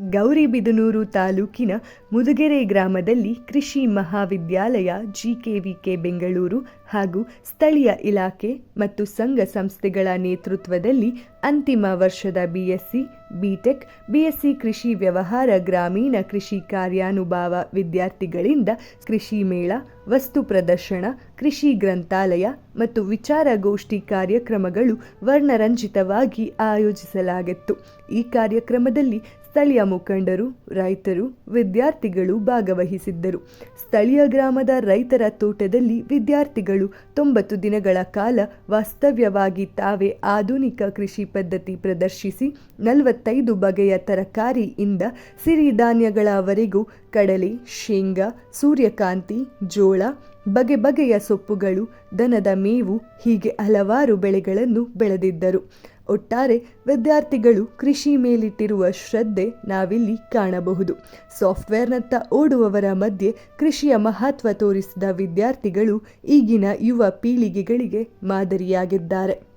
ಗೌರಿಬಿದನೂರು ತಾಲೂಕಿನ ಮುದುಗೆರೆ ಗ್ರಾಮದಲ್ಲಿ ಕೃಷಿ ಮಹಾವಿದ್ಯಾಲಯ ಜಿಕೆವಿಕೆ ಬೆಂಗಳೂರು ಹಾಗೂ ಸ್ಥಳೀಯ ಇಲಾಖೆ ಮತ್ತು ಸಂಘ ಸಂಸ್ಥೆಗಳ ನೇತೃತ್ವದಲ್ಲಿ ಅಂತಿಮ ವರ್ಷದ ಬಿಎಸ್ಸಿ, ಬಿಟೆಕ್, ಬಿಎಸ್ಸಿ ಕೃಷಿ ವ್ಯವಹಾರ, ಗ್ರಾಮೀಣ ಕೃಷಿ ಕಾರ್ಯಾನುಭಾವ ವಿದ್ಯಾರ್ಥಿಗಳಿಂದ ಕೃಷಿ ಮೇಳ, ವಸ್ತು ಪ್ರದರ್ಶನ, ಕೃಷಿ ಗ್ರಂಥಾಲಯ ಮತ್ತು ವಿಚಾರಗೋಷ್ಠಿ ಕಾರ್ಯಕ್ರಮಗಳು ವರ್ಣರಂಜಿತವಾಗಿ ಆಯೋಜಿಸಲಾಗಿತ್ತು. ಈ ಕಾರ್ಯಕ್ರಮದಲ್ಲಿ ಸ್ಥಳೀಯ ಮುಖಂಡರು, ರೈತರು, ವಿದ್ಯಾರ್ಥಿಗಳು ಭಾಗವಹಿಸಿದ್ದರು. ಸ್ಥಳೀಯ ಗ್ರಾಮದ ರೈತರ ತೋಟದಲ್ಲಿ ವಿದ್ಯಾರ್ಥಿಗಳು ತೊಂಬತ್ತು ದಿನಗಳ ಕಾಲ ವಾಸ್ತವ್ಯವಾಗಿ ತಾವೇ ಆಧುನಿಕ ಕೃಷಿ ಪದ್ಧತಿ ಪ್ರದರ್ಶಿಸಿ ನಲವತ್ತೈದು ಬಗೆಯ ತರಕಾರಿಯಿಂದ ಸಿರಿಧಾನ್ಯಗಳವರೆಗೂ ಕಡಲೆ, ಶೇಂಗಾ, ಸೂರ್ಯಕಾಂತಿ, ಜೋಳ, ಬಗೆ ಬಗೆಯ ಸೊಪ್ಪುಗಳು, ದನದ ಮೇವು ಹೀಗೆ ಹಲವಾರು ಬೆಳೆಗಳನ್ನು ಬೆಳೆದಿದ್ದರು. ಒಟ್ಟಾರೆ ವಿದ್ಯಾರ್ಥಿಗಳು ಕೃಷಿ ಮೇಲಿಟ್ಟಿರುವ ಶ್ರದ್ಧೆ ನಾವಿಲ್ಲಿ ಕಾಣಬಹುದು. ಸಾಫ್ಟ್ವೇರ್ನತ್ತ ಓಡುವವರ ಮಧ್ಯೆ ಕೃಷಿಯ ಮಹತ್ವ ತೋರಿಸಿದ ವಿದ್ಯಾರ್ಥಿಗಳು ಈಗಿನ ಯುವ ಪೀಳಿಗೆಗಳಿಗೆ ಮಾದರಿಯಾಗಿದ್ದಾರೆ.